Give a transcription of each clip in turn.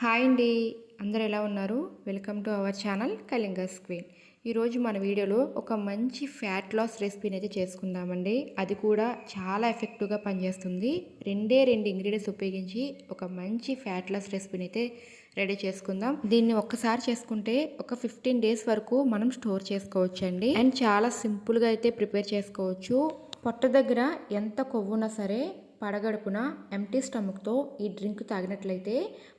Hi అండి. అందరు ఎలా ఉన్నారు? Welcome to our channel Kalinga screen. ఈరోజు మన వీడియోలో ఒక మంచి ఫ్యాట్ లాస్ రెసిపీని అయితే చేసుకుందామండి. అది కూడా చాలా ఎఫెక్టివ్గా పనిచేస్తుంది. రెండే రెండు ఇంగ్రీడియంట్స్ ఉపయోగించి ఒక మంచి ఫ్యాట్ లాస్ రెసిపీని అయితే రెడీ చేసుకుందాం. దీన్ని ఒక్కసారి చేసుకుంటే ఒక ఫిఫ్టీన్ డేస్ వరకు మనం స్టోర్ చేసుకోవచ్చండి. అండ్ చాలా సింపుల్గా అయితే ప్రిపేర్ చేసుకోవచ్చు. పొట్ట దగ్గర ఎంత కొవ్వున్నా సరే పడగడుపున ఎంటీ స్టమక్తో ఈ డ్రింక్ తాగినట్లయితే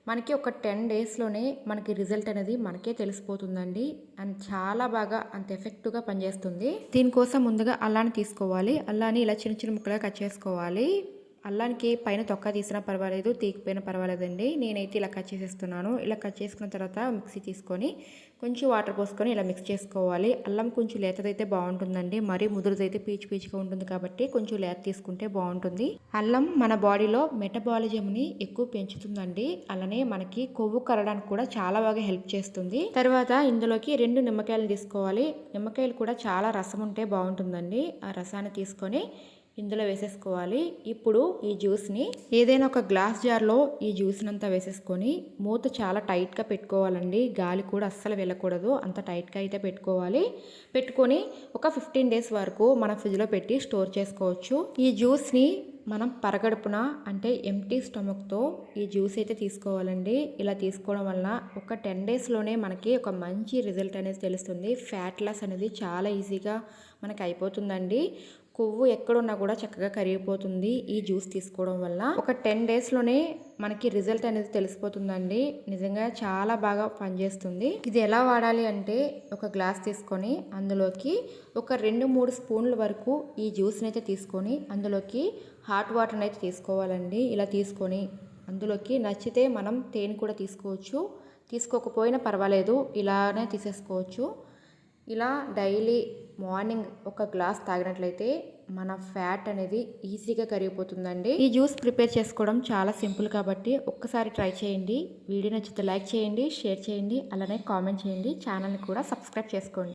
మనకి ఒక టెన్ డేస్లోనే మనకి రిజల్ట్ అనేది మనకే తెలిసిపోతుందండి. అండ్ చాలా బాగా అంత ఎఫెక్టివ్గా పనిచేస్తుంది. దీనికోసం ముందుగా అల్లాని తీసుకోవాలి. అల్లాని ఇలా చిన్న చిన్న ముక్కలుగా కట్ చేసుకోవాలి. అల్లానికి పైన తొక్క తీసినా పర్వాలేదు తీకపోయినా పర్వాలేదండి. నేనైతే ఇలా కట్ చేసేస్తున్నాను. ఇలా కట్ చేసుకున్న తర్వాత మిక్సీ తీసుకొని కొంచెం వాటర్ పోసుకొని ఇలా మిక్స్ చేసుకోవాలి. అల్లం కొంచెం లేతదైతే బాగుంటుందండి. మరీ ముదురుదైతే పీచు పీచుగా ఉంటుంది కాబట్టి కొంచెం లేత తీసుకుంటే బాగుంటుంది. అల్లం మన బాడీలో మెటబాలిజంని ఎక్కువ పెంచుతుందండి. అలానే మనకి కొవ్వు కరడానికి కూడా చాలా బాగా హెల్ప్ చేస్తుంది. తర్వాత ఇందులోకి రెండు నిమ్మకాయలు తీసుకోవాలి. నిమ్మకాయలు కూడా చాలా రసం ఉంటే బాగుంటుందండి. ఆ రసాన్ని తీసుకొని ఇందులో వేసేసుకోవాలి. ఇప్పుడు ఈ జ్యూస్ని ఏదైనా ఒక గ్లాస్ జార్లో ఈ జ్యూస్ని అంతా వేసేసుకొని మూత చాలా టైట్గా పెట్టుకోవాలండి. గాలి కూడా అస్సలు వెళ్ళకూడదు. అంత టైట్గా అయితే పెట్టుకోవాలి. పెట్టుకొని ఒక ఫిఫ్టీన్ డేస్ వరకు మన ఫ్రిడ్జ్లో పెట్టి స్టోర్ చేసుకోవచ్చు. ఈ జ్యూస్ని మనం పరగడుపున అంటే ఎంటీ స్టమక్తో ఈ జ్యూస్ అయితే తీసుకోవాలండి. ఇలా తీసుకోవడం వలన ఒక టెన్ డేస్లోనే మనకి ఒక మంచి రిజల్ట్ అనేది తెలుస్తుంది. ఫ్యాట్ లాస్ అనేది చాలా ఈజీగా మనకి అయిపోతుందండి. కొవ్వు ఎక్కడున్నా కూడా చక్కగా కరిగిపోతుంది ఈ జ్యూస్ తీసుకోవడం వల్ల. ఒక టెన్ డేస్లోనే మనకి రిజల్ట్ అనేది తెలిసిపోతుందండి. నిజంగా చాలా బాగా పనిచేస్తుంది. ఇది ఎలా వాడాలి అంటే ఒక గ్లాస్ తీసుకొని అందులోకి ఒక రెండు మూడు స్పూన్ల వరకు ఈ జ్యూస్ని అయితే తీసుకొని అందులోకి హాట్ వాటర్ని అయితే తీసుకోవాలండి. ఇలా తీసుకొని అందులోకి నచ్చితే మనం తేనె కూడా తీసుకోవచ్చు. తీసుకోకపోయినా పర్వాలేదు ఇలానే తీసేసుకోవచ్చు. ఇలా డైలీ మార్నింగ్ ఒక గ్లాస్ తాగినట్లయితే మన ఫ్యాట్ అనేది ఈజీగా కరిగిపోతుందండి. ఈ జ్యూస్ ప్రిపేర్ చేసుకోవడం చాలా సింపుల్ కాబట్టి ఒక్కసారి ట్రై చేయండి. వీడియో నచ్చితే లైక్ చేయండి షేర్ చేయండి అలానే కామెంట్ చేయండి. ఛానల్ని కూడా సబ్స్క్రైబ్ చేసుకోండి.